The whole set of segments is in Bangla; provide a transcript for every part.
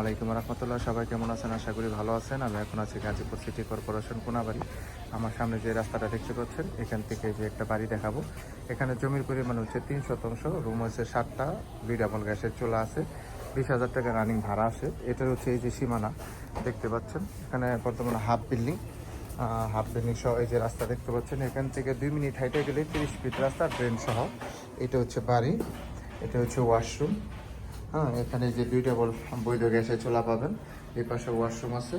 আলাইকুম রহমতুল্লাহ। সবাই কেমন আছেন? আশা করি ভালো আছেন। আমি এখন আছি গাজীপুর সিটি কর্পোরেশন কোনাবাড়ি। আমার সামনে যে রাস্তাটা দেখতে পাচ্ছেন, এখান থেকে যে একটা বাড়ি দেখাবো। এখানে জমির পরিমাণ হচ্ছে তিন শতাংশ, রুম হচ্ছে সাতটা বিডাবল গ্যাসের চুলা আছে, বিশ হাজার টাকা রানিং ভাড়া আসে এটার হচ্ছে এই যে সীমানা, দেখতে পাচ্ছেন? এখানে বর্তমানে হাফ বিল্ডিং। হাফ বিল্ডিং সহ এই যে রাস্তা দেখতে পাচ্ছেন। এখান থেকে দুই মিনিট হাইটে গেলে তিরিশ ফিট রাস্তা ট্রেন সহ। এটা হচ্ছে বাড়ি, এটা হচ্ছে ওয়াশরুম। হ্যাঁ এখানে যে দুইটা বল বৈধ গ্যাসে চোলা পাবেন এই পাশে ওয়াশরুম আছে।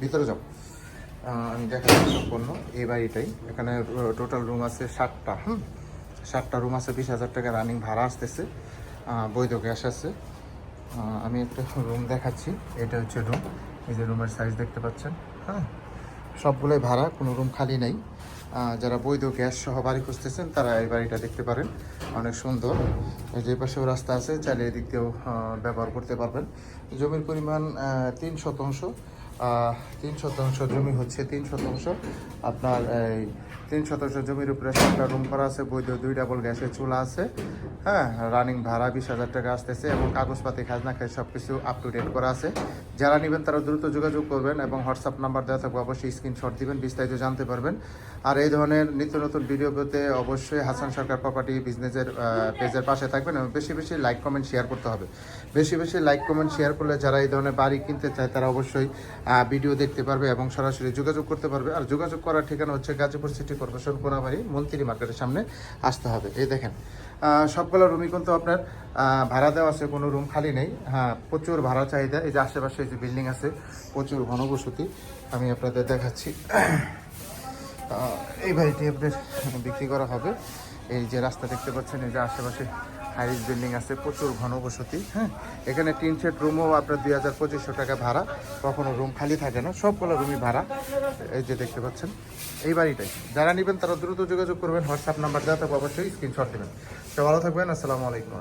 ভিতরে আহ, আমি দেখাচ্ছি সম্পূর্ণ এই বাড়িটাই। এখানে টোটাল রুম আছে ষাটটা হুম? ষাটটা রুম আছে বিশ হাজার টাকা রানিং ভাড়া আসতেছে। বৈধ গ্যাস আছে। আমি একটা রুম দেখাচ্ছি। এটা হচ্ছে রুম এই যে রুমের সাইজ দেখতে পাচ্ছেন হ্যাঁ? সবগুলোই ভাড়া কোনো রুম খালি নেই। যারা বৈধ গ্যাস সহ বাড়ি খুঁজতেছেন, তারা এই বাড়িটা দেখতে পারেন। অনেক সুন্দর। যে পাশেও রাস্তা আছে, চাইলে এদিক দিয়েও ব্যবহার করতে পারবেন। জমির পরিমাণ তিন শতাংশ। তিন শতাংশ জমি হচ্ছে তিন শতাংশ। আপনার এই তিন শতাংশ জমির উপরে সাতটা রুম করা আছে, বৈধ দুই ডাবল গ্যাসের চুলা আছে। হ্যাঁ রানিং ভাড়া বিশ হাজার টাকা আসতেছে এবং কাগজপাতি, খাজনা খাই সব কিছু আপ টু ডেট করা আছে। যারা নেবেন তারা দ্রুত যোগাযোগ করবেন এবং হোয়াটসঅ্যাপ নাম্বার দেওয়া থাকবে, অবশ্যই স্ক্রিনশট দিবেন, বিস্তারিত জানতে পারবেন। আর এই ধরনের নিত্য নতুন ভিডিও পেতে অবশ্যই হাসান সরকার প্রপার্টি বিজনেসের পেজের পাশে থাকবেন এবং বেশি বেশি লাইক কমেন্ট শেয়ার করতে হবে। বেশি বেশি লাইক কমেন্ট শেয়ার করলে যারা এই ধরনের বাড়ি কিনতে চায়, তারা অবশ্যই ভিডিও দেখতে পারবে এবং সরাসরি যোগাযোগ করতে পারবে। আর যোগাযোগ করার ঠিকানা হচ্ছে গাজীপুর সিটি কর্পোরেশন কোনাবাড়ি, মন্ত্রী মার্কেটের সামনে আসতে হবে। এই দেখেন সবগুলো রুমই কিন্তু আপনার ভাড়া দেওয়া আছে, কোনো রুম খালি নেই। হ্যাঁ প্রচুর ভাড়া চাহিদা। এই যে আশেপাশে যে বিল্ডিং আছে, প্রচুর ঘনবসতি। আমি আপনাদের দেখাচ্ছি। এই বাড়িটি আপনার বিক্রি করা হবে। এই যে রাস্তা দেখতে পাচ্ছেন, এই যে আশেপাশে হাইস বিল্ডিং আছে, প্রচুর ঘনবসতি হ্যাঁ? এখানে তিন সেট রুমও আপনার দুই হাজার পঁচিশশো টাকা ভাড়া। কখনো রুম খালি থাকে না, সবগুলো রুমই ভাড়া। এই যে দেখতে পাচ্ছেন, এই বাড়িটাই। যারা নেবেন তারা দ্রুত যোগাযোগ করবেন হোয়াটসঅ্যাপ নাম্বার দেওয়া থাকবে, অবশ্যই স্ক্রিনশট নেবেন তো ভালো থাকবেন, আসসালামু আলাইকুম।